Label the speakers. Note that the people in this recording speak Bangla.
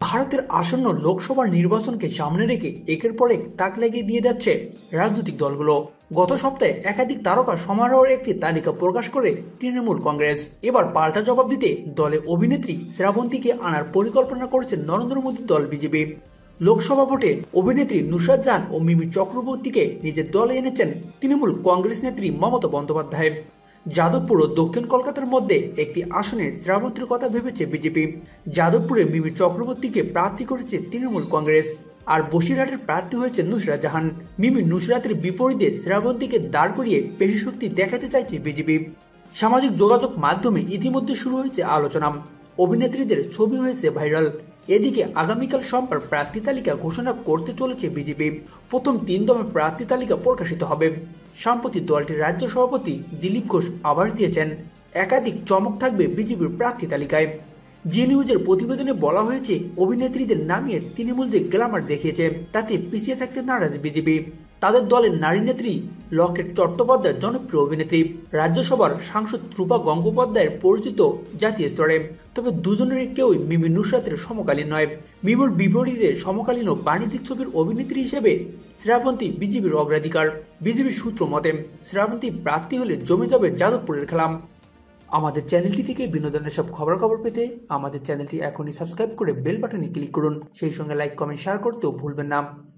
Speaker 1: ভারতের আসন্ন লোকসভার নির্বাচনকে সামনে রেখে একের পর এক তাক লাগিয়ে দিয়ে যাচ্ছে রাজনৈতিক দলগুলো। গত সপ্তাহে একাধিক তারকা সমারোহের একটি তালিকা প্রকাশ করে তৃণমূল কংগ্রেস। এবার পাল্টা জবাব দিতে দলে অভিনেত্রী শ্রাবন্তীকে আনার পরিকল্পনা করেছে নরেন্দ্র মোদী দল বিজেপি। লোকসভা ভোটে অভিনেত্রী নুসরাত জান ও মিমি চক্রবর্তীকে নিজের দলে এনেছেন তৃণমূল কংগ্রেস নেত্রী মমতা বন্দ্যোপাধ্যায়। যাদবপুর ও দক্ষিণ কলকাতার মধ্যে একটি আসনে শ্রাবন্তীর কথা ভেবেছে বিজেপি। যাদবপুরে মিমি চক্রবর্তীকে প্রার্থী করেছে তৃণমূল কংগ্রেস। আর বসিরহাটের প্রার্থী হয়েছে নুসরা জাহান। মিমি নুসরাতের বিপরীতে শ্রাবন্তীকে দাঁড় করিয়ে পেশি শক্তি দেখাতে চাইছে বিজেপি। সামাজিক যোগাযোগ মাধ্যমে ইতিমধ্যে শুরু হয়েছে আলোচনা। অভিনেত্রীদের ছবি হয়েছে ভাইরাল। এদিকে আগামীকাল সোমবার প্রার্থী তালিকা ঘোষণা করতে চলেছে বিজেপি। প্রথম তিন দমের প্রার্থী তালিকা প্রকাশিত হবে। সম্প্রতি দলটির রাজ্য সভাপতি দিলীপ ঘোষ আভাস দিয়েছেন। একাধিক চমক থাকবে বিজেপির প্রার্থী তালিকায়। জি নিউজের প্রতিবেদনে বলা হয়েছে, অভিনেত্রীদের নামিয়ে তৃণমূল যে গ্ল্যামার দেখিয়েছে, তাতে পিছিয়ে থাকতে নারাজ বিজেপি। তাদের দলের নারী নেত্রী লকেট চট্টোপাধ্যায় জনপ্রিয় অভিনেত্রী। রাজ্যসভার সাংসদ রূপা গঙ্গোপাধ্যায়ের পরিচিত জাতীয় স্তরে। তবে দুজনের কেউই মিমি নুসরাতের সমকালীন নয়। মিমুর বিপরীতে সমকালীন ও বাণিজ্যিক ছবির অভিনেত্রী হিসেবে শ্রাবন্তী বিজেপির অগ্রাধিকার। বিজেপির সূত্র মতে, শ্রাবন্তী প্রার্থী হলে জমে যাবে যাদবপুরের খেলাম। আমাদের চ্যানেলটি থেকে বিনোদনের সব খবর খবর পেতে আমাদের চ্যানেলটি এখনই সাবস্ক্রাইব করে বেল বাটনে ক্লিক করুন। সেই সঙ্গে লাইক, কমেন্ট শেয়ার করতেও ভুলবেন না।